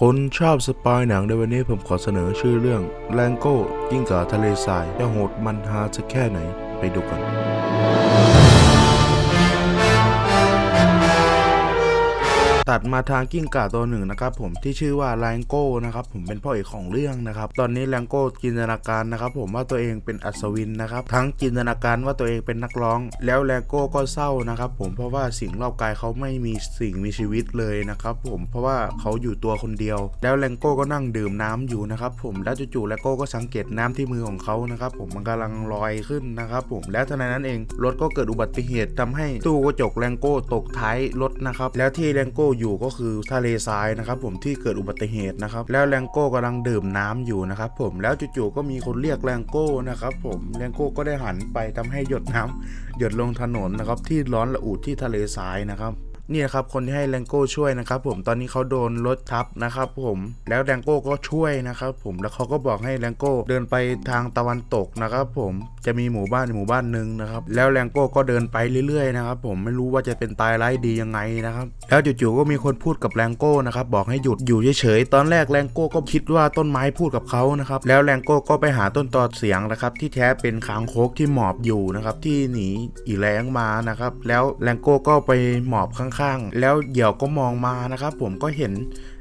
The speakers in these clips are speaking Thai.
คนชอบสปายหนังในวันนี้ผมขอเสนอชื่อเรื่องแรงโก้ยิ่งกว่าทะเลทรายจะโหดมันฮาจะแค่ไหนไปดูกัน ตัดมาทางกิ้งก่าตัวหนึ่งนะครับผมที่ชื่อว่าแรงโก้นะครับผมเป็นพ่อเอกของเรื่องนะครับตอนนี้แรงโก้จินตนาการนะครับผมว่าตัวเองเป็นอัศวินนะครับทั้งจินตนาการว่าตัวเองเป็นนักร้อง แล้วแรงโก้ก็เศร้านะครับผมเพราะว่าสิ่งรอบกายเขาไม่มีสิ่งมีชีวิตเลยนะครับผมเพราะว่าเขาอยู่ตัวคนเดียว แล้วแรงโก้ก็นั่งดื่มน้ำอยู่นะครับผมแล้วจู่ๆแรงโก้ก็สังเกตน้ำที่มือของเขานะครับผมมันกำลังลอยขึ้นนะครับผมแล้วทันใดนั้นเองรถก็เกิดอุบัติเหตุทำให้ตู้กระจกแรงโก้ตกท้ายรถนะครับแล้วที่แรงโก้อยู่ก็คือทะเลทรายนะครับผมที่เกิดอุบัติเหตุนะครับแล้วแรงโก้กำลังดื่มน้ำอยู่นะครับผมแล้วจู่ๆก็มีคนเรียกแรงโก้นะครับผมแรงโก้ก็ได้หันไปทำให้หยดน้ำหยดลงถนนนะครับที่ร้อนระอุที่ทะเลทรายนะครับ นี่นะครับคนที่ให้แรงโก้ช่วยนะครับผมตอนนี้เขาโดนรถทับนะครับผมแล้วแรงโก้ก็ช่วยนะครับผมแล้วเขาก็บอกให้แรงโก้เดินไปทางตะวันตกนะครับผมจะมีหมู่บ้านหมู่บ้านหนึ่งนะครับแล้วแรงโก้ก็เดินไปเรื่อยๆนะครับผมไม่รู้ว่าจะเป็นตายร้ายดียังไงนะครับแล้วจู่ๆก็มีคนพูดกับแรงโก้นะครับบอกให้หยุดอยู่เฉยๆตอนแรกแรงโก้ก็คิดว่าต้นไม้พูดกับเขานะครับแล้วแรงโก้ก็ไปหาต้นตอเสียงนะครับที่แท้เป็นคางคกที่หมอบอยู่นะครับที่หนีอีแรงมานะครับแล้วแรงโก้ก็ไปหมอบข้างๆ แล้วเหยี่ยวก็มองมานะครับ ผมก็เห็น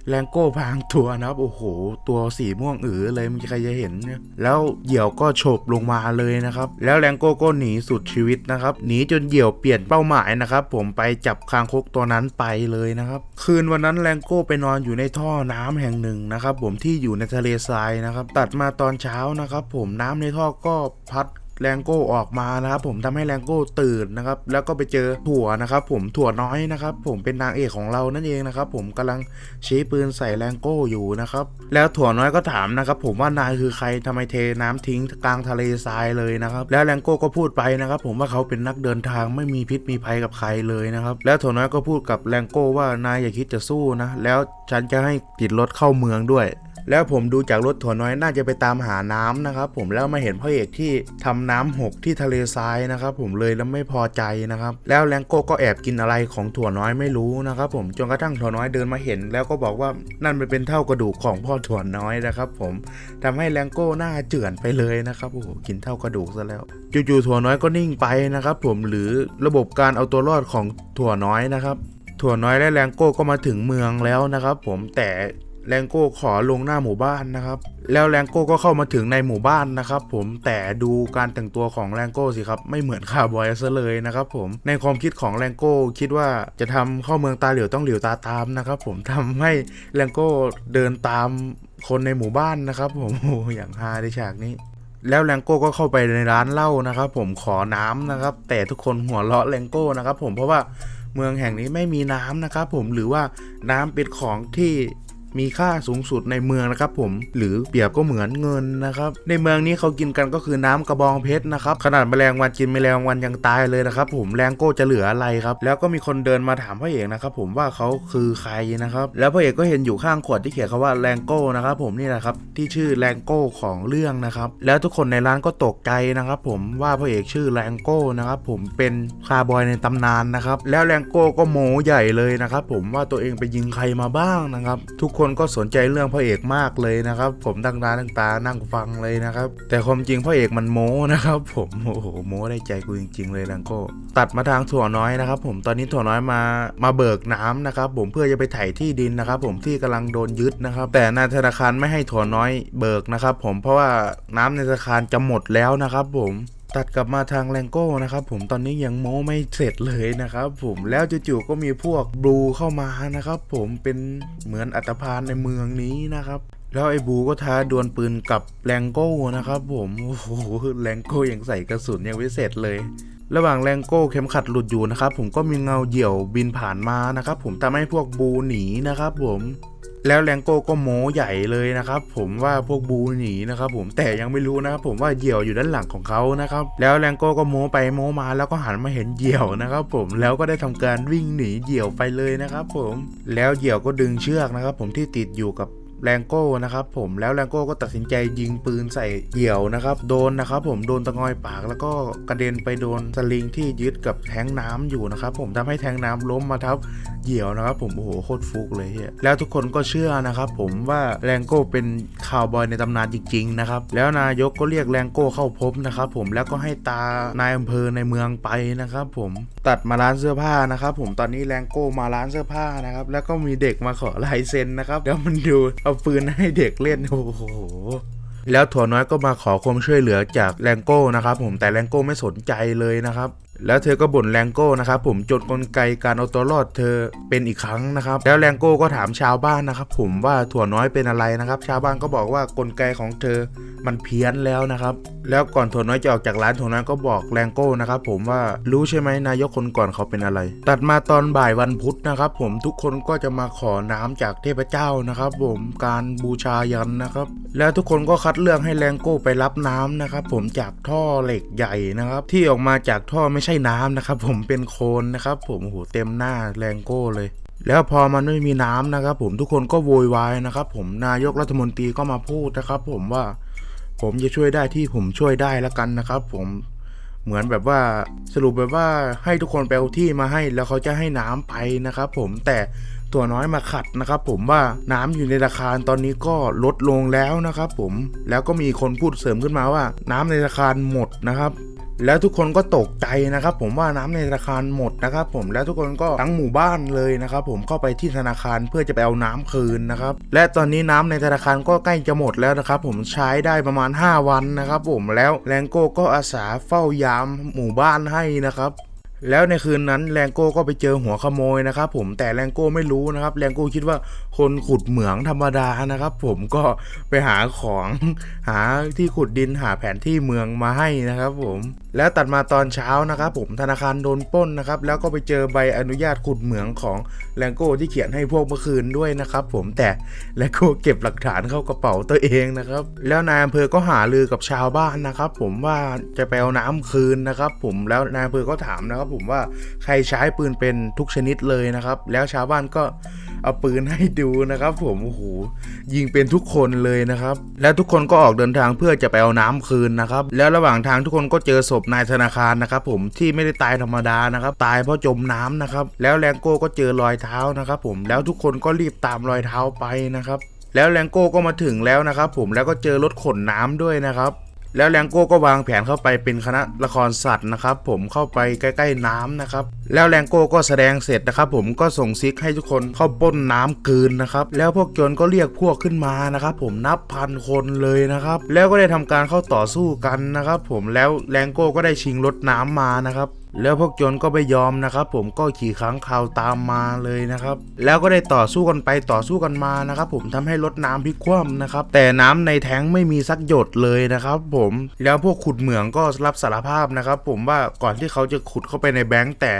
แรงโก้พางตัวนะครับ โอ้โห ตัวสีม่วงอือเลยมีใครจะเห็นนะแล้วเหยี่ยวก็โฉบลงมาเลยนะครับ แล้วแรงโก้ก็หนีสุดชีวิตนะครับ หนีจนเหยี่ยวเปลี่ยนเป้าหมายนะครับ ผมไปจับคางคกตัวนั้นไปเลยนะครับ คืนวันนั้นแรงโก้ไปนอนอยู่ในท่อน้ำแห่งหนึ่งนะครับ ผมที่อยู่ในทะเลทรายนะครับ ตัดมาตอนเช้านะครับ ผมน้ำในท่อก็พัด แรงโก้ออกมานะครับผมทำให้แรงโก้ตื่นนะครับ แล้วก็ไปเจอถั่วนะครับ ผมถั่วน้อยนะครับ ผมเป็นนางเอกของเรานั่นเองนะครับ ผมกำลังชี้ปืนใส่แรงโก้อยู่นะครับ แล้วถั่วน้อยก็ถามนะครับ ผมว่านายคือใครทำไมเทน้ำทิ้งกลางทะเลทรายเลยนะครับ แล้วแรงโก้ก็พูดไปนะครับ ผมว่าเขาเป็นนักเดินทางไม่มีพิษมีภัยกับใครเลยนะครับ แล้วถั่วน้อยก็พูดกับแรงโก้ว่านายอย่าคิดจะสู้นะ แล้วฉันจะให้ติดรถเข้าเมืองด้วย แล้วผมดูจากรถถั่วน้อยน่าจะไปตามหาน้ำนะครับ ผมแล้วมาเห็นพ่อเอกที่ทำน้ำหกที่ทะเลทรายนะครับ ผมเลยแล้วไม่พอใจนะครับ แล้วแรงโก้ก็แอบกินอะไรของถั่วน้อยไม่รู้นะครับ ผมจนกระทั่งถั่วน้อยเดินมาเห็น แล้วก็บอกว่านั่นมันเป็นเท่ากระดูกของพ่อถั่วน้อยนะครับ ผมทำให้แรงโก้หน้าเจือนไปเลยนะครับโอ้โหกินเท่ากระดูกซะแล้วจู่ๆถั่วน้อยก็นิ่งไปนะครับ ผมหรือระบบการเอาตัวรอดของถั่วน้อยนะครับ ถั่วน้อยและแรงโก้ก็มาถึงเมืองแล้วนะครับ ผมแต่ แรงโก้ขอลงหน้าหมู่บ้านนะครับ แล้วแรงโก้ก็เข้ามาถึงในหมู่บ้านนะครับ ผมแต่ดูการแต่งตัวของแรงโก้สิครับไม่เหมือนคาร์บอยซะเลยนะครับผมในความคิดของแรงโก้คิดว่าจะทำเข้าเมืองตาเหลียวต้องเหลียวตาตามนะครับ ผมทำให้แรงโก้เดินตามคนในหมู่บ้านนะครับ ผมโอ้อย่างฮาในฉากนี้แล้วแรงโก้ก็เข้าไปในร้านเหล้านะครับ ผมขอน้ำนะครับ แต่ทุกคนหัวเราะแรงโก้นะครับ ผมเพราะว่าเมืองแห่งนี้ไม่มีน้ำนะครับ ผมหรือว่าน้ำเป็นของที่ มีค่าสูงสุดในเมืองนะครับผมหรือเปรียบก็เหมือนเงินนะครับในเมืองนี้เขากินกันก็คือน้ำกระบองเพชรนะครับขนาดแมลงวันกินแมลงวันยังตายเลยนะครับผมแรงโก้จะเหลืออะไรครับแล้วก็มีคนเดินมาถามพระเอกนะครับผมว่าเขาคือใครนะครับแล้วพระเอกก็เห็นอยู่ข้างขวดที่เขียนคำว่าแรงโก้นะครับผมนี่แหละครับที่ชื่อแรงโก้ของเรื่องนะครับแล้วทุกคนในร้านก็ตกใจนะครับผมว่าพระเอกชื่อแรงโก้นะครับผมเป็นคาร์บอยในตำนานนะครับแล้วแรงโก้ก็โมใหญ่เลยนะครับผมว่าตัวเองไปยิงใครมาบ้างนะครับทุกคนนก็สนใจเรื่องพระเอกมากเลยนะครับ ผมตั้งตาตั้งตานั่งฟังเลยนะครับ แต่ความจริงพระเอกมันโม้นะครับ ผมโอ้โหโม้ได้ใจกูจริง ๆ เลยแรงโก้ตัดมาทางถั่วน้อยนะครับ ผมตอนนี้ถั่วน้อยมามาเบิกน้ำนะครับ ผมเพื่อจะไปไถ่ที่ดินนะครับ ผมที่กำลังโดนยึดนะครับ แต่นายธนาคารไม่ให้ถั่วน้อยเบิกนะครับ ผมเพราะว่าน้ำในธนาคารจะหมดแล้วนะครับ ผม ตัดกลับมาทางแรงโก้นะครับผมตอนนี้ยังโม้ไม่เสร็จเลยนะครับผมแล้วจู่ๆก็มีพวกบลูเข้ามานะครับผมเป็นเหมือนอัตภานในเมืองนี้นะครับ แล้วไอ้บูก็ท้าดวลปืนกับแรงโก้นะครับผมโอ้โหแรงโก้ยังใส่กระสุนยังไม่เสร็จเลยระหว่างแรงโก้เข็มขัดหลุดอยู่นะครับผมก็มีเงาเหี่ยวบินผ่านมานะครับผมทำให้พวกบูหนีนะครับผม แล้วแรงโก้ก็โม้ใหญ่เลยนะครับ ผมว่าพวกบูหนีนะครับผมแต่ยังไม่รู้นะครับผมว่าเหยี่ยวอยู่ด้านหลังของเขานะครับแล้วแรงโก้ก็โม้ไปโม้มาแล้วก็หันมาเห็นเหยี่ยวนะครับผมแล้วก็ได้ทำการวิ่งหนีเหยี่ยวไปเลยนะครับผมแล้วเหยี่ยวก็ดึงเชือกนะครับผมที่ติดอยู่กับ แรงโก้นะครับผมแล้วแรงโก้ก็ตัดสินใจยิงปืนใส่เหี่ยวนะครับ โดนนะครับผมโดนตะงอยปากแล้วก็กระเด็นไปโดนสลิงที่ยึดกับแทงน้ำอยู่นะครับผมทำให้แทงน้ำล้มมาทับเหี่ยวนะครับ ผมโอ้โหโคตรฟุกเลยเฮียแล้วทุกคนก็เชื่อนะครับผมว่าแรงโก้เป็นข่าวบอยในตำนานจริงๆนะครับแล้วนายกก็เรียกแรงโก้เข้าพบนะครับผมแล้วก็ให้ตานายอำเภอในเมืองไปนะครับผมตัดมาร้านเสื้อผ้านะครับผมตอนนี้แรงโก้มาร้านเสื้อผ้านะครับแล้วก็มีเด็กมาขอลายเซ็นนะครับแล้วมันดูเอาปืนให้เด็กเล่นโอ้โหแล้วถั่วน้อยก็มาขอความช่วยเหลือจากแรงโก้นะครับผมแต่แรงโก้ไม่สนใจเลยนะครับแล้วเธอก็บ่นแรงโก้นะครับผมจนกลไกการเอาตัวรอดเธอเป็นอีกครั้งนะครับ แล้วแรงโก้ก็ถามชาวบ้านนะครับ ผมว่าถั่วน้อยเป็นอะไรนะครับ ชาวบ้านก็บอกว่ากลไกของเธอมันเพี้ยนแล้วนะครับ แล้วก่อนถั่วน้อยจะออกจากร้านถั่วน้อยก็บอกแรงโก้นะครับ ผมว่ารู้ใช่ไหมนายกคนก่อนเขาเป็นอะไร ตัดมาตอนบ่ายวันพุธนะครับ ผมทุกคนก็จะมาขอน้ำจากเทพเจ้านะครับ ผมการบูชายันนะครับ แล้วทุกคนก็คัดเลือกให้แรงโก้ไปรับน้ำนะครับ ผมจากท่อเหล็กใหญ่นะครับ ที่ออกมาจากท่อไม่ใช่น้ำนะครับ ผมเป็นโคลนนะครับ ผมโหเต็มหน้าแรงโก้เลย แล้วพอมันไม่มีน้ำนะครับ ผมทุกคนก็โวยวายนะครับ ผมนายกรัฐมนตรีก็มาพูดนะครับ ผมว่าผมจะช่วยได้ที่ผมช่วยได้แล้วกันนะครับ ผมเหมือนแบบว่าสรุปแบบว่าให้ทุกคนไปเอาที่มาให้แล้วเขาจะให้น้ำไปนะครับ ผมแต่ตัวน้อยมาขัดนะครับ ผมว่าน้ำอยู่ในราคาตอนนี้ก็ลดลงแล้วนะครับ ผมแล้วก็มีคนพูดเสริมขึ้นมาว่า น้ำในราคาหมดนะครับ แล้วทุกคนก็ตกใจนะครับผมว่าน้ำในธนาคารหมดนะครับผมแล้วทุกคนก็ทั้งหมู่บ้านเลยนะครับผมเข้าไปที่ธนาคารเพื่อจะไปเอาน้ำคืนนะครับและตอนนี้น้ำในธนาคารก็ใกล้จะหมดแล้วนะครับผมใช้ได้ประมาณ 5 วันนะครับผมแล้วแรงโก้ก็อาสาเฝ้ายามหมู่บ้านให้นะครับ แล้วในคืนนั้นแรงโก้ก็ไปเจอหัวขโมยนะครับผมแต่แรงโก้ไม่รู้นะครับแรงโก้คิดว่าคนขุดเหมืองธรรมดานะครับ ผมก็ไปหาของหาที่ขุดดินหาแผนที่เมืองมาให้นะครับ ผมแล้วตัดมาตอนเช้านะครับ ผมธนาคารโดนป้นนะครับ แล้วก็ไปเจอใบอนุญาตขุดเหมืองของแรงโก้ที่เขียนให้พวกเมื่อคืนด้วยนะครับผมแต่แรงโก้เก็บหลักฐานเข้ากระเป๋าตัวเองนะครับ แล้วนายอำเภอก็หาลือกับชาวบ้านนะครับ ผมว่าจะไปเอาน้ำคืนนะครับ ผมแล้วนายอำเภอก็ถามนะครับผมว่าใครใช้ปืนเป็นทุกชนิดเลยนะครับ แล้วชาวบ้านก็เอาปืนให้ดูนะครับ ผมโอ้โหยิงเป็นทุกคนเลยนะครับ แล้วทุกคนก็ออกเดินทางเพื่อจะไปเอาน้ำคืนนะครับ แล้วระหว่างทางทุกคนก็เจอศพนายธนาคารนะครับ ผมที่ไม่ได้ตายธรรมดานะครับ ตายเพราะจมน้ำนะครับ แล้วแรงโก้ก็เจอรอยเท้านะครับ ผมแล้วทุกคนก็รีบตามรอยเท้าไปนะครับ แล้วแรงโก้ก็มาถึงแล้วนะครับ ผมแล้วก็เจอรถขนน้ำด้วยนะครับ แล้วแรงโก้ก็วางแผนเข้าไปเป็นคณะละครสัตว์นะครับ ผมเข้าไปใกล้ๆน้ำนะครับ แล้วแรงโก้ก็แสดงเสร็จนะครับ ผมก็ส่งซิกให้ทุกคนเข้าป้นน้ำคืนนะครับ แล้วพวกโจรก็เรียกพวกขึ้นมานะครับ ผมนับพันคนเลยนะครับ แล้วก็ได้ทำการเข้าต่อสู้กันนะครับ ผมแล้วแรงโก้ก็ได้ชิงรถน้ำมานะครับ แล้วพวกโจรก็ไม่ยอมนะครับ ผมก็ขี่ค้างคาวตามมาเลยนะครับ แล้วก็ได้ต่อสู้กันไปต่อสู้กันมานะครับ ผมทำให้รถน้ำพลิกคว่ำนะครับ แต่น้ำในแท้งไม่มีสักหยดเลยนะครับ ผมแล้วพวกขุดเหมืองก็รับสารภาพนะครับ ผมว่าก่อนที่เขาจะขุดเข้าไปในแบงก์แต่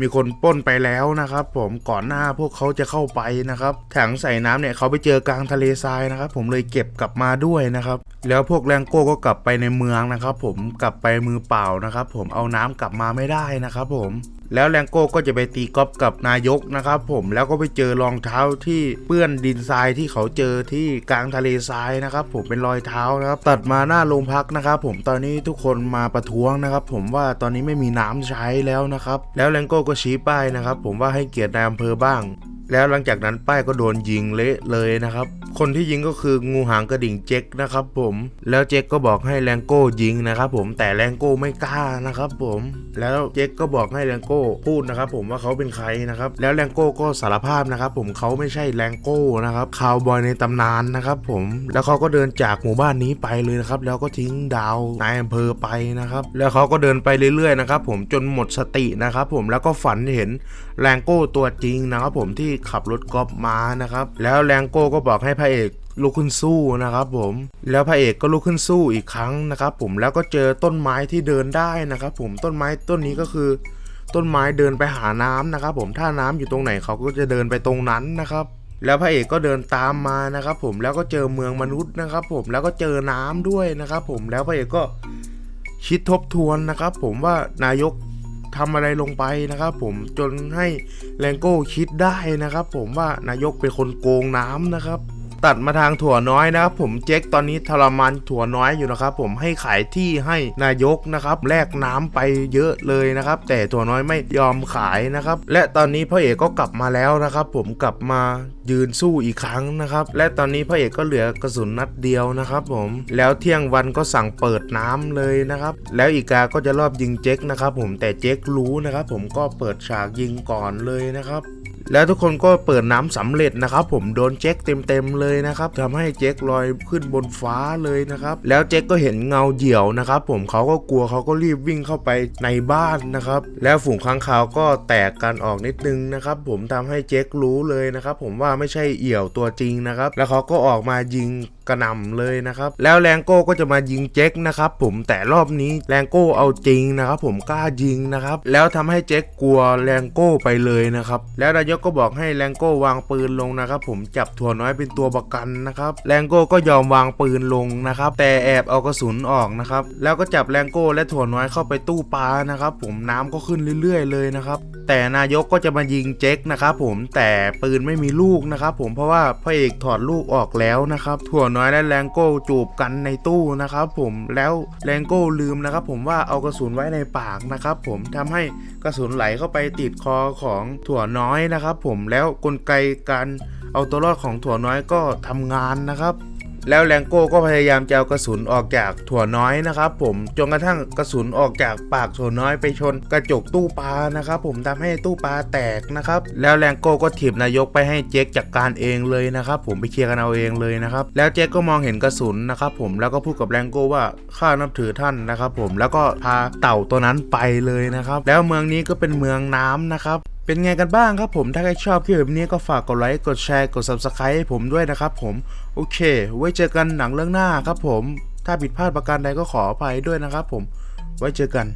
มีคนป้นไปแล้วนะครับ ผมก่อนหน้าพวกเขาจะเข้าไปนะครับถังใส่น้ำเนี่ยเขาไปเจอกลางทะเลทรายนะครับ ผมเลยเก็บกลับมาด้วยนะครับ แล้วพวกแรงโก้ก็กลับไปในเมืองนะครับ ผมกลับไปมือเปล่านะครับ ผมเอาน้ำกลับมาไม่ได้ได้นะครับผมแล้วแรงโก้ก็จะไปตีกอล์ฟกับนายกนะครับผมแล้วก็ไปเจอรองเท้าที่เปื้อนดินทรายที่เขาเจอที่กลางทะเลทรายนะครับผมเป็นรอยเท้านะครับตัดมาหน้าโรงพักนะครับผมตอนนี้ทุกคนมาประท้วงนะครับผมว่าตอนนี้ไม่มีน้ำใช้แล้วนะครับแล้วแรงโก้ก็ชี้ป้ายนะครับผมว่าให้เกียรตินายอำเภอบ้าง แล้วหลังจากนั้นป้ายก็โดนยิงเละเลยนะครับ คนที่ยิงก็คืองูหางกระดิ่งเจ๊กนะครับผมแล้วเจ๊กก็บอกให้แรงโก้ยิงนะครับผมแต่แรงโก้ไม่กล้านะครับผมแล้วเจ๊กก็บอกให้แรงโก้พูดนะครับผมว่าเขาเป็นใครนะครับแล้วแรงโก้ก็สารภาพนะครับผมเขาไม่ใช่แรงโก้นะครับคาวบอยในตำนานนะครับผมแล้วเขาก็เดินจากหมู่บ้านนี้ไปเลยนะครับแล้วก็ทิ้งดาวนายอำเภอไปนะครับแล้วเขาก็เดินไปเรื่อยๆนะครับผมจนหมดสตินะครับผมแล้วก็ฝันเห็นแรงโก้ตัวจริงนะครับผมที่ขับรถกอล์ฟมานะครับ แล้วแรงโก้ก็บอกให้พระเอกลุกขึ้นสู้นะครับผมแล้วพระเอกก็ลุกขึ้นสู้อีกครั้งนะครับผมแล้วก็เจอต้นไม้ที่เดินได้นะครับผมต้นไม้ต้นนี้ก็คือ ต้นไม้เดินไปหาน้ำนะครับผมถ้าน้ำอยู่ตรงไหนเขาก็จะเดินไปตรงนั้นนะครับ แล้วพระเอกก็เดินตามมานะครับผมแล้วก็เจอเมืองมนุษย์นะครับผมแล้วก็เจอน้ำด้วยนะครับผมแล้วพระเอกก็คิดทบทวนนะครับผมว่านายก ทำอะไรลงไปนะครับผมจนให้แรงโก้คิดได้นะครับ ผมว่านายกเป็นคนโกงน้ำนะครับ ตัดมาทางถั่วน้อยนะครับผมเจ๊กตอนนี้ทรมานถั่วน้อยอยู่นะครับผมให้ขายที่ให้นายกนะครับแลกน้ำไปเยอะเลยนะครับ แต่ถั่วน้อยไม่ยอมขายนะครับ และตอนนี้พ่อเอกก็กลับมาแล้วนะครับ ผมกลับมายืนสู้อีกครั้งนะครับ และตอนนี้พ่อเอกก็เหลือกระสุนนัดเดียวนะครับ ผมแล้วเที่ยงวันก็สั่งเปิดน้ำเลยนะครับ แล้วอีกาก็จะรอบยิงเจ๊กนะครับ ผมแต่เจ๊กรู้นะครับ ผมก็เปิดฉากยิงก่อนเลยนะครับ แล้วทุกคนก็เปิดน้ำสำเร็จนะครับ ผมโดนเจ็คเต็มๆเลยนะครับทำให้เจ็คลอยขึ้นบนฟ้าเลยนะครับ แล้วเจ็คก็เห็นเงาเหยี่ยวนะครับ ผมเขาก็กลัวเขาก็รีบวิ่งเข้าไปในบ้านนะครับ แล้วฝูงค้างคาวก็แตกกันออกนิดนึงนะครับ ผมทำให้เจ็ครู้เลยนะครับ ผมว่าไม่ใช่เอี่ยวตัวจริงนะครับ แล้วเขาก็ออกมายิงกระหน่ำเลยนะครับ แล้วแรงโก้ก็จะมายิงเจ๊กนะครับผมแต่รอบนี้แรงโก้เอาจริงนะครับผมกล้ายิงนะครับ แล้วทำให้เจ๊กกลัวแรงโก้ไปเลยนะครับแล้วนายกก็บอกให้แรงโก้วางปืนลงนะครับผมจับถั่วน้อยเป็นตัวประกันนะครับแรงโก้ก็ยอมวางปืนลงนะครับแต่แอบเอากระสุนออกนะครับแล้วก็จับแรงโก้และถั่วน้อยเข้าไปตู้ปลานะครับผมน้ำก็ขึ้นเรื่อย ๆ เลยนะครับแต่นายกก็จะมายิงเจ๊กนะครับผมแต่ปืนไม่มีลูกนะครับผมเพราะว่าพระเอกถอดลูกออกแล้วนะครับถั่วน้อยและแรงโก้จูบกันในตู้นะครับผมแล้วแรงโก้ลืมนะครับผมว่าเอากระสุนไว้ในปากนะครับผมทำให้กระสุนไหลเข้าไปติดคอของถั่วน้อยนะครับผมแล้วกลไกการเอาตัวรอดของถั่วน้อยก็ทำงานนะครับ แล้วแรงโก้ก็พยายามจะเอากระสุนออกจากถั่วน้อยนะครับผมจนกระทั่งกระสุนออกจากปากถั่วน้อยไปชนกระจกตู้ปลานะครับผมทำให้ตู้ปลาแตกนะครับแล้วแรงโก้ก็ถีบนายกไปให้เจ๊กจัดการเองเลยนะครับผมไปเคลียร์กันเอาเองเลยนะครับแล้วเจ๊กก็มองเห็นกระสุนนะครับผมแล้วก็พูดกับแรงโก้ว่าข้านับถือท่านนะครับผมแล้วก็พาเต่าตัวนั้นไปเลยนะครับแล้วเมืองนี้ก็เป็นเมืองน้ำนะครับ เป็นไงกันบ้างครับผมถ้าใครชอบคลิปแบบนี้ก็ฝากกดไลค์กดแชร์กด subscribe ให้ผมด้วยนะครับผมโอเค ไว้เจอกันหนังเรื่องหน้าครับผมถ้าผิดพลาดประการใดก็ขออภัยด้วยนะครับผมไว้เจอกัน